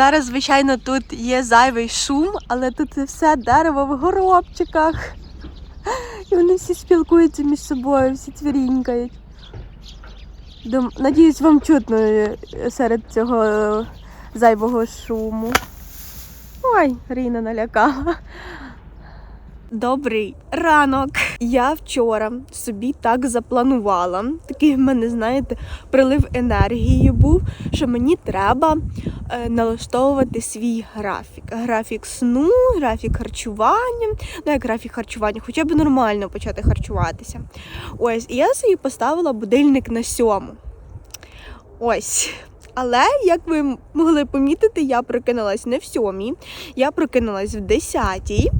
Зараз, звичайно, тут є зайвий шум, але тут все дерево в горобчиках. І вони всі спілкуються між собою, всі цвірінькають. Надіюсь, вам чутно е, серед цього е, зайвого шуму. Ой, Ріна налякала. Добрий ранок. Я вчора собі так запланувала. Такий в мене, знаєте, прилив енергії був, що мені треба е, налаштовувати свій графік. Графік сну, графік харчування. Ну, як графік харчування, хоча б нормально почати харчуватися. Ось, і я собі поставила будильник на сьому. Ось. Але, як ви могли помітити, я прокинулась не в сьомій, я прокинулась в десятій.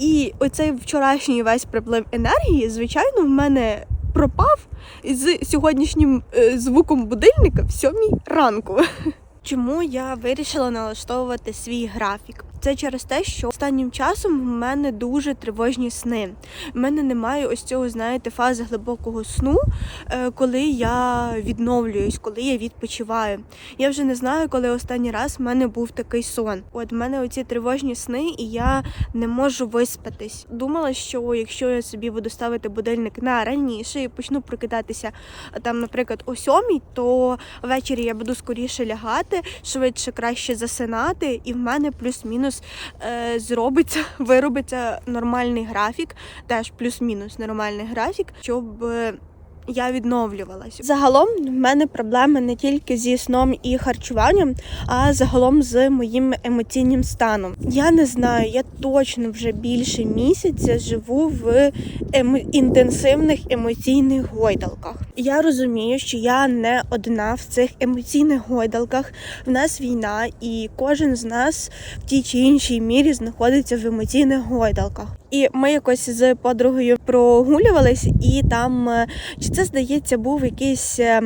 І оцей вчорашній весь приплив енергії, звичайно, в мене пропав з сьогоднішнім е, звуком будильника в сьомій ранку. Чому я вирішила налаштовувати свій графік? Це через те, що останнім часом в мене дуже тривожні сни. В мене немає ось цього, знаєте, фази глибокого сну, е, коли я відновлююсь, коли я відпочиваю. Я вже не знаю, коли останній раз в мене був такий сон. От в мене оці тривожні сни, і я не можу виспатись. Думала, що якщо я собі буду ставити будильник на раніше і почну прокидатися там, наприклад, о сьомій, то ввечері я буду скоріше лягати, швидше краще засинати, і в мене плюс-мінус е, зробиться, виробиться нормальний графік, теж плюс-мінус нормальний графік, щоб. е, я відновлювалася. Загалом в мене проблеми не тільки зі сном і харчуванням, а загалом з моїм емоційним станом. Я не знаю, я точно вже більше місяця живу в емо... інтенсивних емоційних гойдалках. Я розумію, що я не одна в цих емоційних гойдалках. В нас війна, і кожен з нас в тій чи іншій мірі знаходиться в емоційних гойдалках. І ми якось з подругою прогулювались, і там е, чи це здається був якийсь е,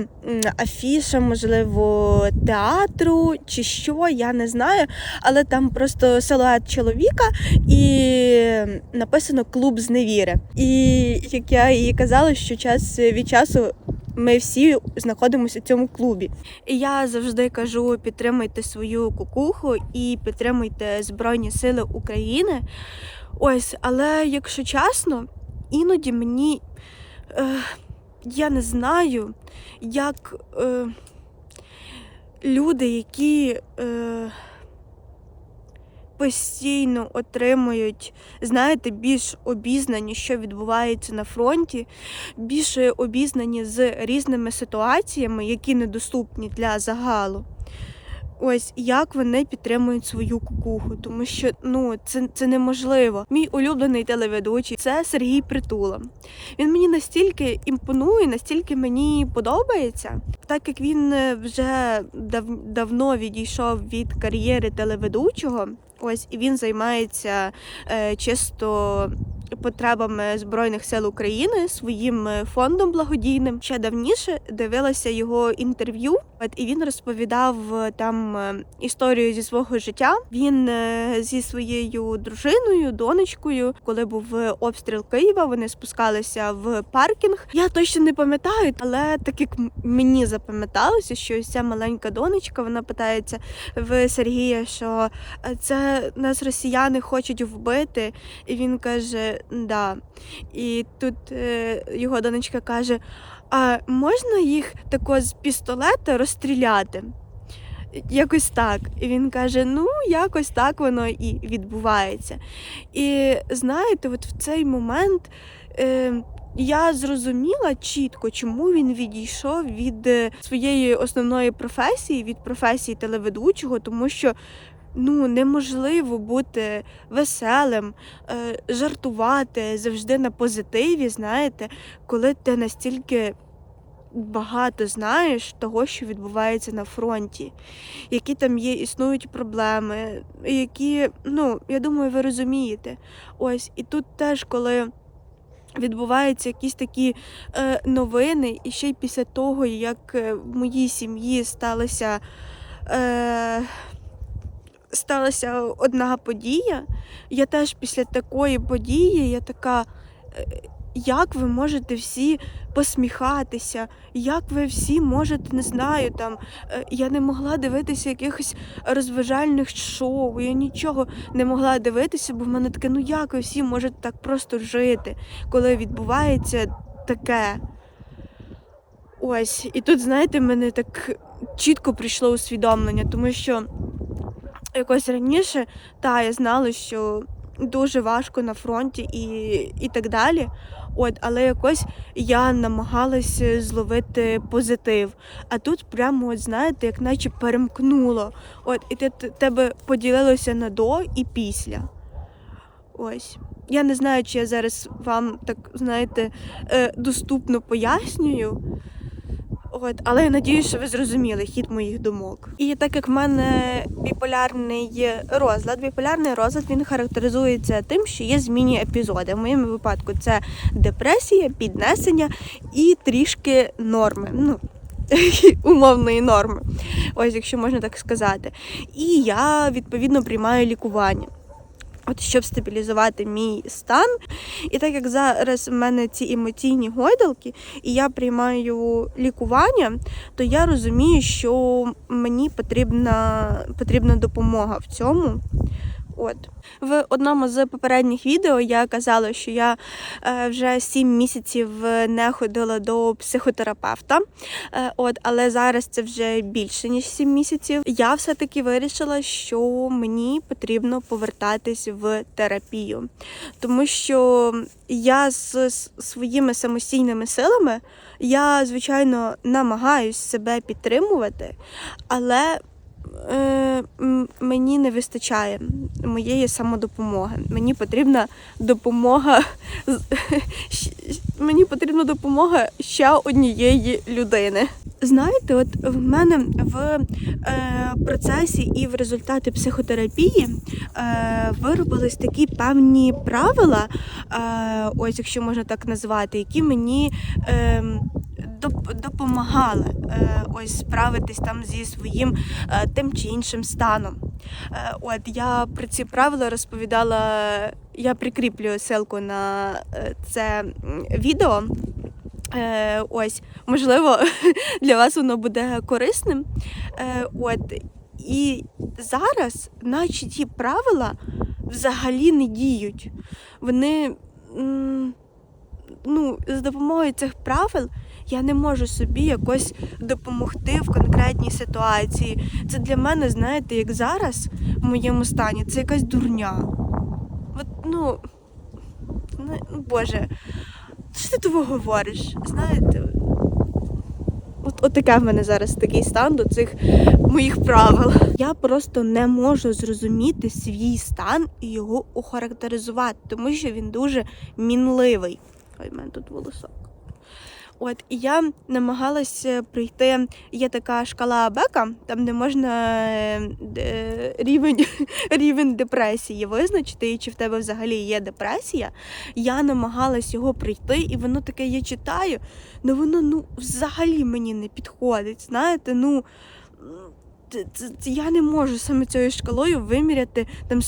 афіша, можливо, театру чи що, я не знаю. Але там просто силует чоловіка і написано клуб зневіри. І як я їй казала, що час від часу. Ми всі знаходимося в цьому клубі. І я завжди кажу: підтримуйте свою кукуху і підтримуйте Збройні Сили України. Ось, але якщо чесно, іноді мені е, я не знаю, як е, люди, які е, постійно отримують, знаєте, більш обізнані, що відбувається на фронті, більш обізнані з різними ситуаціями, які недоступні для загалу. Ось як вони підтримують свою кукуху, тому що ну це, це неможливо. Мій улюблений телеведучий це Сергій Притула. Він мені настільки імпонує, настільки мені подобається, так як він вже дав, давно відійшов від кар'єри телеведучого. Ось і він займається е, чисто потребами Збройних сил України своїм е, фондом благодійним. Ще давніше дивилася його інтерв'ю, от, і він розповідав е, там е, історію зі свого життя. Він зі своєю дружиною, донечкою, коли був обстріл Києва, вони спускалися в паркінг. Я точно не пам'ятаю, але так як мені запам'яталося, що ця маленька донечка, вона питається в Сергія, що «Е, це нас росіяни хочуть вбити. І він каже, да. І тут е, його донечка каже: а можна їх тако з пістолета розстріляти? Якось так. І він каже: ну, якось так воно і відбувається. І знаєте, от в цей момент е, я зрозуміла чітко, чому він відійшов від е, своєї основної професії, від професії телеведучого, тому що. Ну, неможливо бути веселим, е, жартувати завжди на позитиві, знаєте, коли ти настільки багато знаєш того, що відбувається на фронті, які там є, існують проблеми, які, ну, я думаю, ви розумієте. Ось, і тут теж, коли відбуваються якісь такі е, новини, і ще й після того, як е, в моїй сім'ї сталося. Е, сталася одна подія. Я теж після такої події, я така. е, як ви можете всі посміхатися, як ви всі можете, не знаю, там е, я не могла дивитися якихось розважальних шоу, я нічого не могла дивитися, бо в мене таке, ну як ви всі можете так просто жити, коли відбувається таке. Ось, і тут, знаєте, мене так чітко прийшло усвідомлення, тому що якось раніше, та я знала, що дуже важко на фронті і, і так далі. От, але якось я намагалася зловити позитив. А тут прямо, от знаєте, як наче перемкнуло. От, і те- тебе поділилося на до і після. Ось. Я не знаю, чи я зараз вам так, знаєте, е, доступно пояснюю. От, але я надію, що ви зрозуміли хід моїх думок. І так як в мене біполярний розлад, біполярний розлад він характеризується тим, що є змінні епізоди. В моєму випадку це депресія, піднесення і трішки норми. Ну, умовної норми. Ось, якщо можна так сказати. І я відповідно приймаю лікування. От щоб стабілізувати мій стан. І так як зараз в мене ці емоційні гойдалки, і я приймаю лікування, то я розумію, що мені потрібна, потрібна допомога в цьому. От. В одному з попередніх відео я казала, що я е, вже 7 місяців не ходила до психотерапевта. Е, от, але зараз це вже більше ніж 7 місяців. Я все-таки вирішила, що мені потрібно повертатись в терапію, тому що я з своїми самостійними силами я, звичайно, намагаюсь себе підтримувати, але е, мені не вистачає моєї самодопомоги. Мені потрібна допомога мені потрібна допомога ще однієї людини. Знаєте, от в мене в е, процесі і в результаті психотерапії е, виробились такі певні правила, е, ось якщо можна так назвати, які мені е, доп- допомагали е, ось справитись там зі своїм е, тим чи іншим станом. Е, От я про ці правила розповідала. Я прикріплю ссылку на це відео. Ось, можливо, для вас воно буде корисним. От, і зараз, наче ті правила взагалі не діють. Вони, ну, з допомогою цих правил я не можу собі якось допомогти в конкретній ситуації. Це для мене, знаєте, як зараз в моєму стані, це якась дурня. От, ну, ну, Боже, що ти того говориш? Знаєте, от, от таке в мене зараз такий стан до цих моїх правил. Я просто не можу зрозуміти свій стан і його охарактеризувати, тому що він дуже мінливий. Ой, в мене тут волосок. От, і я намагалася прийти. Є така шкала Бека, там де можна е, рівень, рівень депресії визначити, і чи в тебе взагалі є депресія. Я намагалась його прийти, і воно таке я читаю, але воно ну взагалі мені не підходить. Знаєте, ну. Я не можу саме цією шкалою виміряти там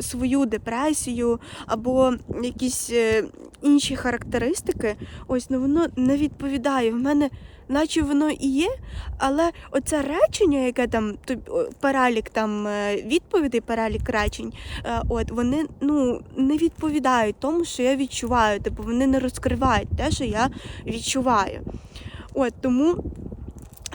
свою депресію або якісь е, інші характеристики. Ось ну воно не відповідає. В мене, наче воно і є, але оце речення, яке там перелік там е, відповідей, перелік речень, е, от вони ну не відповідають тому, що я відчуваю. Типу вони не розкривають те, що я відчуваю. От тому.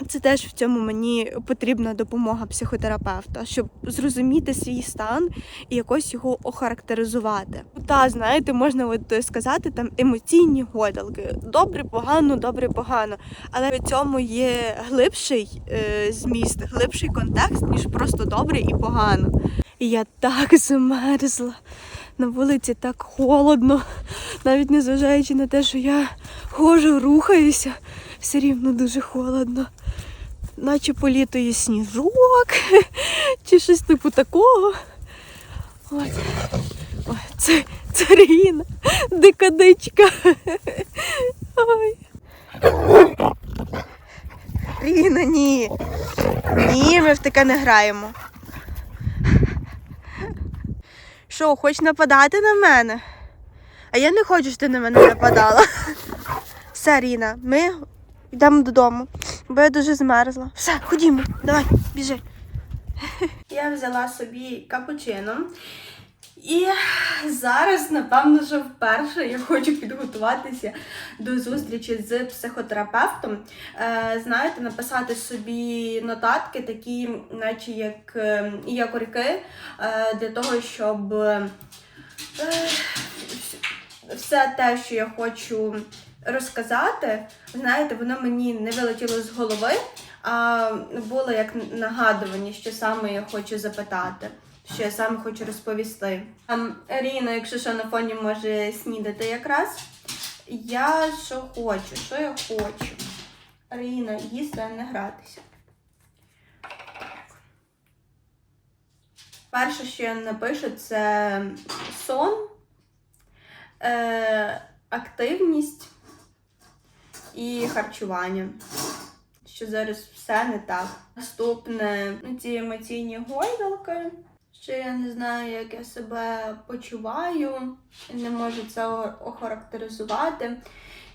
Це теж в цьому мені потрібна допомога психотерапевта, щоб зрозуміти свій стан і якось його охарактеризувати. Та знаєте, можна от сказати там емоційні гойдалки. Добре, погано, добре, погано. Але в цьому є глибший е, зміст, глибший контекст, ніж просто добре і погано. І я так замерзла. На вулиці так холодно, навіть незважаючи на те, що я ходжу, рухаюся, все рівно дуже холодно. Наче по літу є сніжок чи щось типу такого. От. Ой, це, це Ріна, дикадичка. Ой. Ріна, ні. Ні, ми в таке не граємо. Що, хочеш нападати на мене? А я не хочу, щоб ти на мене нападала. Все, Ріна, ми йдемо додому, бо я дуже змерзла. Все, ходімо, давай, біжи. Я взяла собі капучино. І зараз, напевно, що вперше я хочу підготуватися до зустрічі з психотерапевтом. Е, знаєте, написати собі нотатки, такі, наче як е, якорки, е, для того, щоб все те, що я хочу розказати, знаєте, воно мені не вилетіло з голови, а було як нагадування, що саме я хочу запитати, що я саме хочу розповісти. Ем, Ріна, якщо що на фоні може снідати якраз. Я що хочу, що я хочу. Ріна, їсти, а не гратися. Перше, що я напишу, це сон, е, активність і харчування. Що зараз все не так. Наступне ну, ці емоційні гойдалки. Що я не знаю, як я себе почуваю, не можу це охарактеризувати.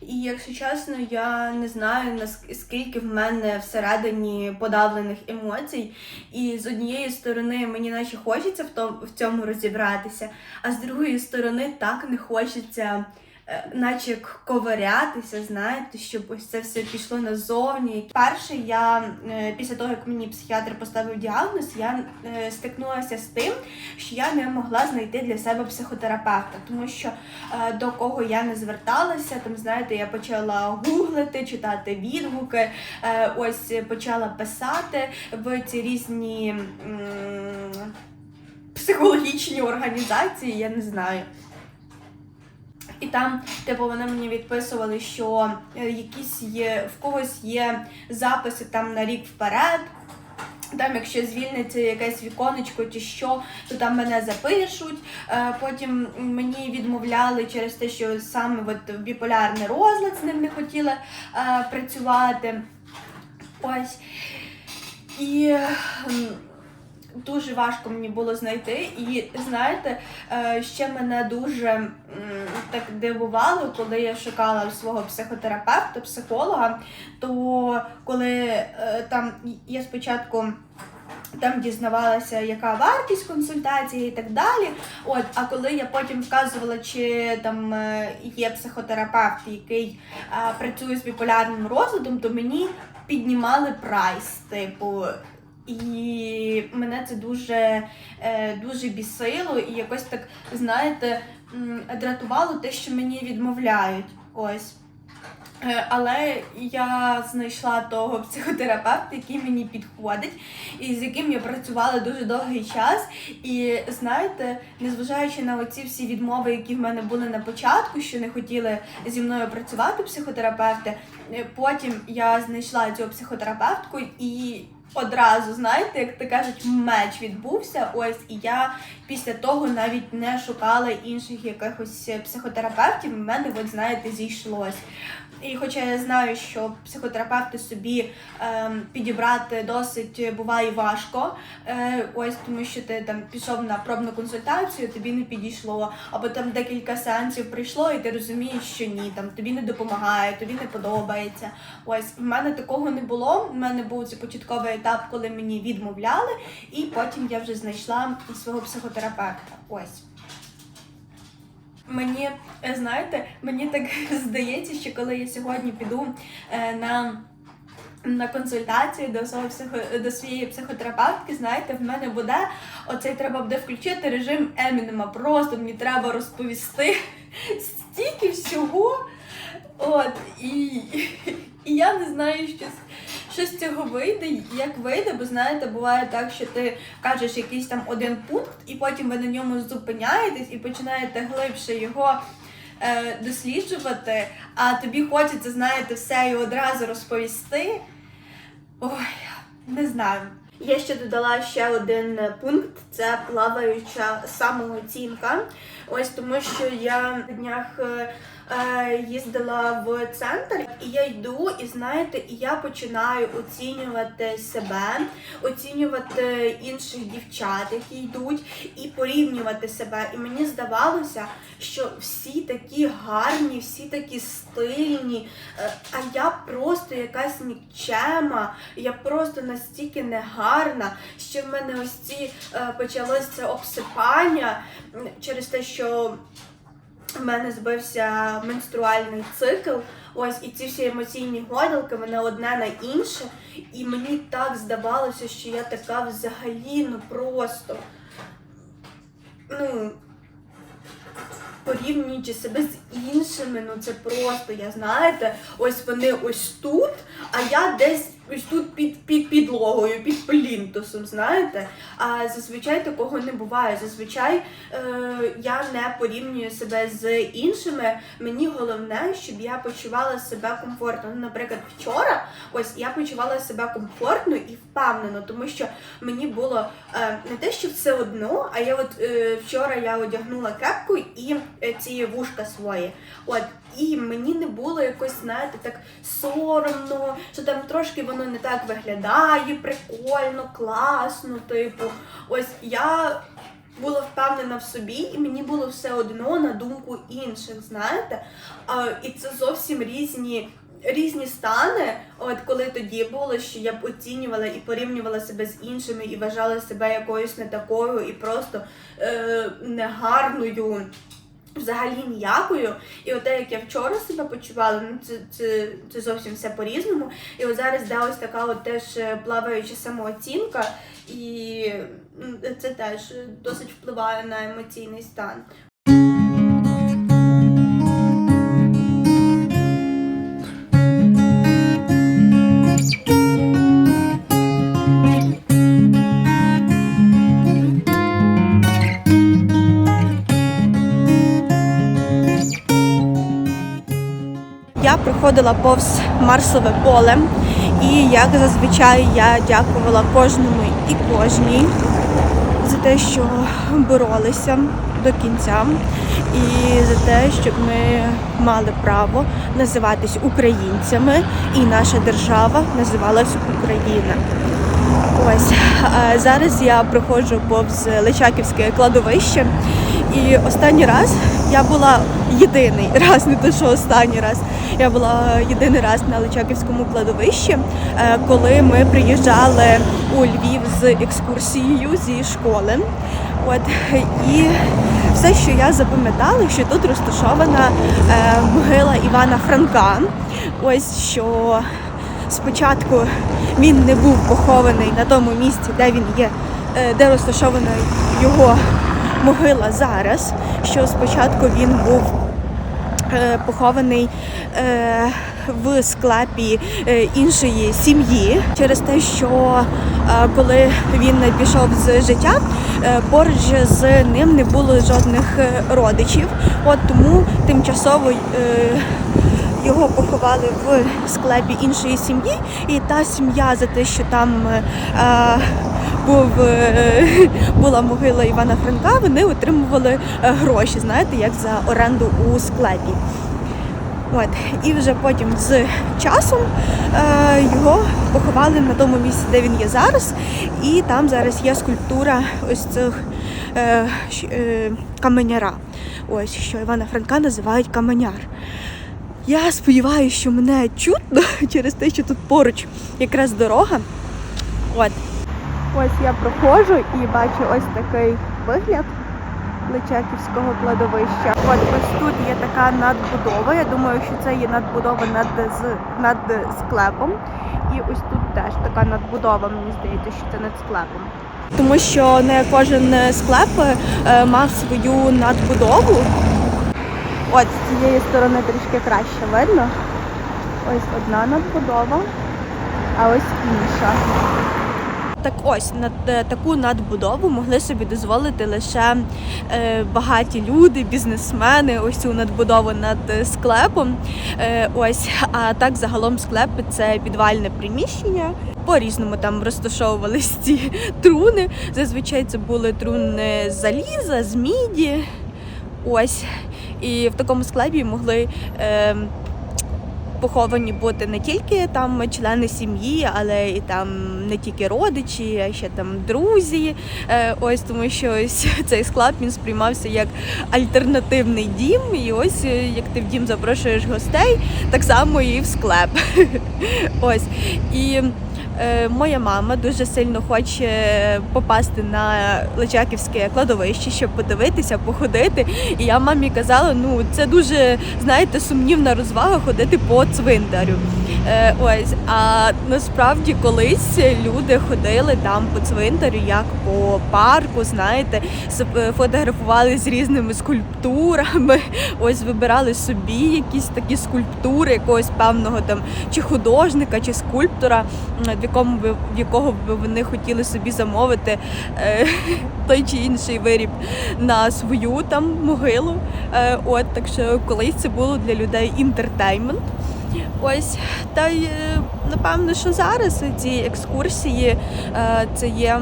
І якщо чесно, я не знаю наскільки в мене всередині подавлених емоцій. І з однієї сторони мені наче хочеться в тому в цьому розібратися, а з другої сторони так не хочеться. Е, Наче як ковирятися, знаєте, щоб ось це все пішло назовні. Перше, я е, після того, як мені психіатр поставив діагноз, я е, стикнулася з тим, що я не могла знайти для себе психотерапевта, тому що до кого я не зверталася, там знаєте, я почала гуглити, читати відгуки, ось почала писати в ці різні психологічні організації, я не знаю. І там, типу, вони мені відписували, що е, якісь є в когось є записи там на рік вперед. Там, якщо звільниться якесь віконечко чи що, то там мене запишуть. Е, Потім мені відмовляли через те, що саме от біполярний розлад з ним не хотіли е, працювати. Ось. І ем, дуже важко мені було знайти. І знаєте, е, ще мене дуже так дивувало, коли я шукала свого психотерапевта, психолога, то коли е, там я спочатку. Там дізнавалася, яка вартість консультації і так далі. От, а коли я потім вказувала, чи там е, є психотерапевт, який е, працює з біполярним розладом, то мені піднімали прайс, типу. І мене це дуже, е, дуже бісило і якось так, знаєте, дратувало те, що мені відмовляють. Ось. Е, Але я знайшла того психотерапевта, який мені підходить, і з яким я працювала дуже довгий час. І знаєте, незважаючи на оці всі відмови, які в мене були на початку, що не хотіли зі мною працювати психотерапевти, е, потім я знайшла цього психотерапевтку і. Одразу, знаєте, як то кажуть, меч відбувся. Ось і я після того навіть не шукала інших якихось психотерапевтів. У мене, от знаєте, зійшлось. І хоча я знаю, що психотерапевти собі ем, підібрати досить буває важко, е, ось тому що ти там пішов на пробну консультацію, тобі не підійшло, або там декілька сеансів прийшло, і ти розумієш, що ні, там тобі не допомагає, тобі не подобається. Ось в мене такого не було. У мене був цей початковий етап, коли мені відмовляли, і потім я вже знайшла свого психотерапевта. Ось. Мені, е, знаєте, мені так здається, що коли я сьогодні піду е, на, на консультацію до свого до своєї психотерапевтки, знаєте, в мене буде оцей треба буде включити режим Емінема. Просто мені треба розповісти стільки всього. От, і, і я не знаю, що, що з цього вийде, як вийде, бо знаєте, буває так, що ти кажеш якийсь там один пункт, і потім ви на ньому зупиняєтесь і починаєте глибше його е, досліджувати, а тобі хочеться, знаєте, все і одразу розповісти. Ой, не знаю. Я ще додала ще один пункт: це плаваюча самооцінка. Ось тому, що я на днях е, їздила в центр, і я йду, і знаєте, і я починаю оцінювати себе, оцінювати інших дівчат, які йдуть, і порівнювати себе. І мені здавалося, що всі такі гарні, всі такі стильні, е, а я просто якась нікчема, я просто настільки негарна, що в мене ось ці е, почалось це обсипання через те, що в мене збився менструальний цикл. Ось і ці всі емоційні гойдалки, мене одне на інше. І мені так здавалося, що я така взагалі ну просто. Ну, порівнюючи себе з іншими, ну це просто, я знаєте, ось вони ось тут, а я десь ось тут під, під підлогою, під плінтусом, знаєте. А зазвичай такого не буває. Зазвичай е, я не порівнюю себе з іншими. Мені головне, щоб я почувала себе комфортно. Ну, наприклад, вчора ось я почувала себе комфортно і впевнено, тому що мені було е, не те, що все одно, а я от е, вчора я одягнула кепку і е, ці вушка свої. От і мені не було якось, знаєте, так соромно, що там трошки воно не так виглядає, прикольно, класно. Типу, ось я була впевнена в собі, і мені було все одно на думку інших, знаєте. А, і це зовсім різні. Різні стани, от коли тоді було, що я б оцінювала і порівнювала себе з іншими, і вважала себе якоюсь не такою, і просто е, негарною, взагалі ніякою. І от те, як я вчора себе почувала, ну це, це, це зовсім все по-різному. І от зараз де ось така от теж е, плаваюча самооцінка, і це теж досить впливає на емоційний стан. Проходила повз Марсове поле, і як зазвичай я дякувала кожному і кожній за те, що боролися до кінця, і за те, щоб ми мали право називатись українцями, і наша держава називалась Україна. Ось зараз я проходжу повз Личаківське кладовище, і останній раз я була єдиний раз, не те, що останній раз. Я була єдиний раз на Личаківському кладовищі, е, коли ми приїжджали у Львів з екскурсією зі школи. От і все, що я запам'ятала, що тут розташована е, могила Івана Франка. Ось що спочатку він не був похований на тому місці, де він є, е, де розташована його могила зараз. Що спочатку він був похований е, в склепі е, іншої сім'ї через те, що е, коли він пішов з життя, е, поруч з ним не було жодних е, родичів. От тому тимчасово. Е, його поховали в склепі іншої сім'ї, і та сім'я за те, що там е, був, е, була могила Івана Франка, вони отримували е, гроші, знаєте, як за оренду у склепі. От. І вже потім з часом е, його поховали на тому місці, де він є зараз. І там зараз є скульптура ось цих е, е, каменяра. Ось що Івана Франка називають каменяр. Я сподіваюся, що мене чутно через те, що тут поруч якраз дорога. От. Ось я проходжу і бачу ось такий вигляд Личаківського кладовища. От ось тут є така надбудова. Я думаю, що це є надбудова над, з- над склепом. І ось тут теж така надбудова, мені здається, що це над склепом. Тому що не кожен склеп е, мав свою надбудову. От з цієї сторони трішки краще видно. Ось одна надбудова, а ось інша. Так ось над е, таку надбудову могли собі дозволити лише е, багаті люди, бізнесмени, ось цю надбудову над е, склепом. Е, ось, а так загалом склеп це підвальне приміщення. По-різному там розташовувались ці труни. Зазвичай це були труни з заліза, з міді. Ось. І в такому складі могли. Е, Поховані бути не тільки там члени сім'ї, але і там не тільки родичі, а ще там друзі. Е, ось тому, що ось цей склад він сприймався як альтернативний дім. І ось е, як ти в дім запрошуєш гостей, так само і в склеп. Ось і. Е, Моя мама дуже сильно хоче попасти на Личаківське кладовище, щоб подивитися, походити. І я мамі казала, ну це дуже знаєте сумнівна розвага ходити по цвинтарю. Е, ось, а насправді колись люди ходили там по цвинтарю, як по парку, знаєте, е, фотографували з різними скульптурами. Ось вибирали собі якісь такі скульптури якогось певного там чи художника, чи скульптора, якому би в якого б вони хотіли собі замовити е, той чи інший виріб на свою там могилу. Е, от так що колись це було для людей інтертеймент. Ось та й е, напевно, що зараз ці екскурсії е, це є,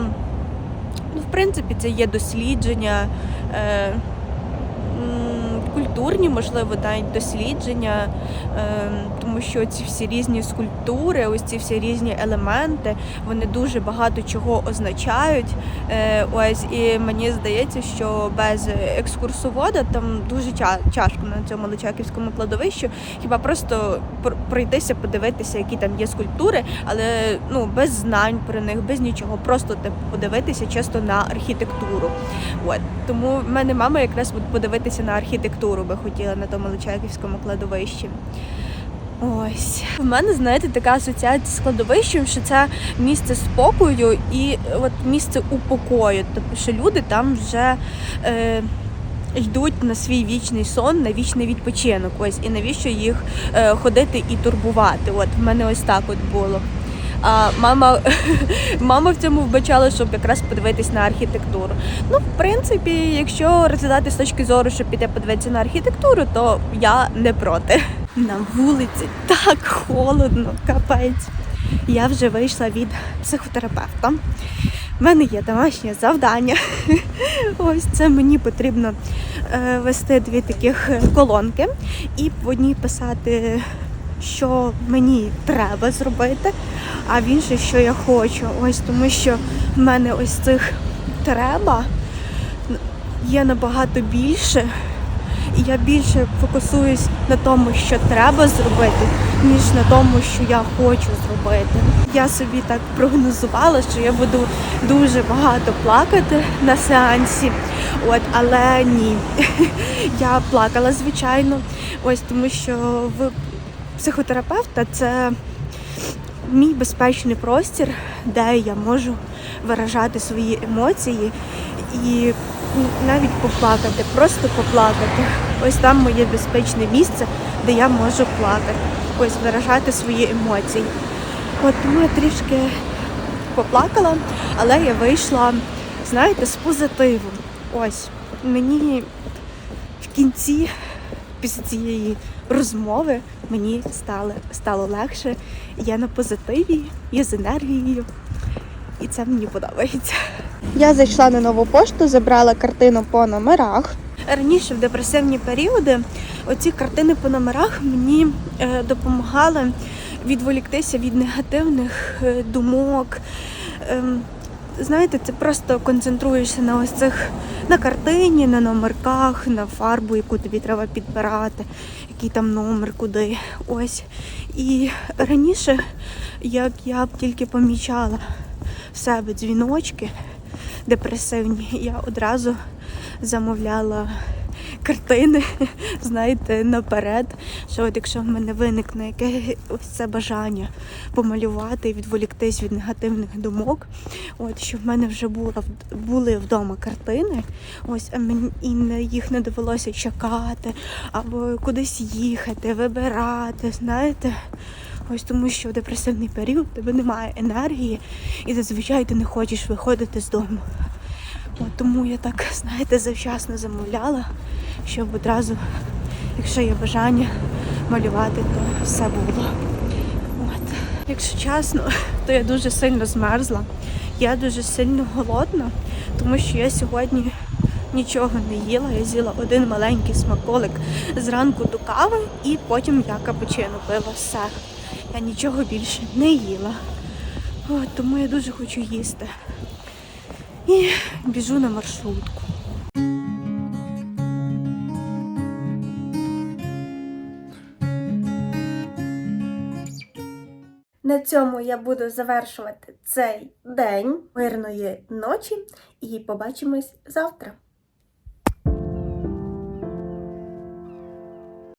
ну, в принципі, це є дослідження. Е, Культурні, можливо, навіть дослідження, е, тому що ці всі різні скульптури, ось ці всі різні елементи, вони дуже багато чого означають. Е, ось і мені здається, що без екскурсовода там дуже тяжко на цьому Личаківському кладовищу. Хіба просто пр- пройтися, подивитися, які там є скульптури, але ну без знань про них, без нічого, просто типу, подивитися чисто на архітектуру. От тому в мене мама якраз подивитися на архітектуру би хотіла на тому Личаківському кладовищі. Ось в мене, знаєте, така асоціація з кладовищем, що це місце спокою і от місце упокою. Тобто, що люди там вже е, йдуть на свій вічний сон, на вічний відпочинок. Ось і навіщо їх е, ходити і турбувати? От в мене ось так от було. А мама, мама в цьому вбачала, щоб якраз подивитись на архітектуру. Ну, в принципі, якщо розглядати з точки зору, щоб піти подивитися на архітектуру, то я не проти. На вулиці так холодно, капець. Я вже вийшла від психотерапевта. У мене є домашнє завдання. Ось це мені потрібно е, вести дві таких колонки і в одній писати, що мені треба зробити, а в іншій, що я хочу. Ось тому що в мене ось цих треба є набагато більше. І я більше фокусуюсь на тому, що треба зробити, ніж на тому, що я хочу зробити. Я собі так прогнозувала, що я буду дуже багато плакати на сеансі. От, але ні. Я плакала, звичайно. Ось тому що в психотерапевта це мій безпечний простір, де я можу виражати свої емоції і навіть поплакати, просто поплакати. Ось там моє безпечне місце, де я можу плакати, ось виражати свої емоції. От тому я трішки поплакала, але я вийшла, знаєте, з позитивом. Ось мені в кінці, після цієї розмови, мені стало, стало легше. Я на позитиві, я з енергією, і це мені подобається. Я зайшла на нову пошту, забрала картину по номерах. Раніше в депресивні періоди оці картини по номерах мені е, допомагали відволіктися від негативних е, думок. Знаєте, це просто концентруєшся на ось цих на картині, на номерках, на фарбу, яку тобі треба підбирати, який там номер, куди. Ось. І раніше, як я б тільки помічала в себе дзвіночки депресивні, я одразу замовляла картини, знаєте, наперед. Що от якщо в мене виникне яке ось це бажання помалювати і відволіктись від негативних думок, от що в мене вже була були вдома картини, ось а мені і не- їх не довелося чекати або кудись їхати, вибирати, знаєте. Ось тому, що в депресивний період в тебе немає енергії, і зазвичай ти не хочеш виходити з дому. От тому я так, знаєте, завчасно замовляла, щоб одразу, якщо є бажання малювати, то все було. От. Якщо чесно, то я дуже сильно змерзла. Я дуже сильно голодна, тому що я сьогодні нічого не їла. Я з'їла один маленький смаколик зранку до кави і потім я капучино пила все. Я нічого більше не їла. От, тому я дуже хочу їсти. І біжу на маршрутку. На цьому я буду завершувати цей день мирної ночі і побачимось завтра.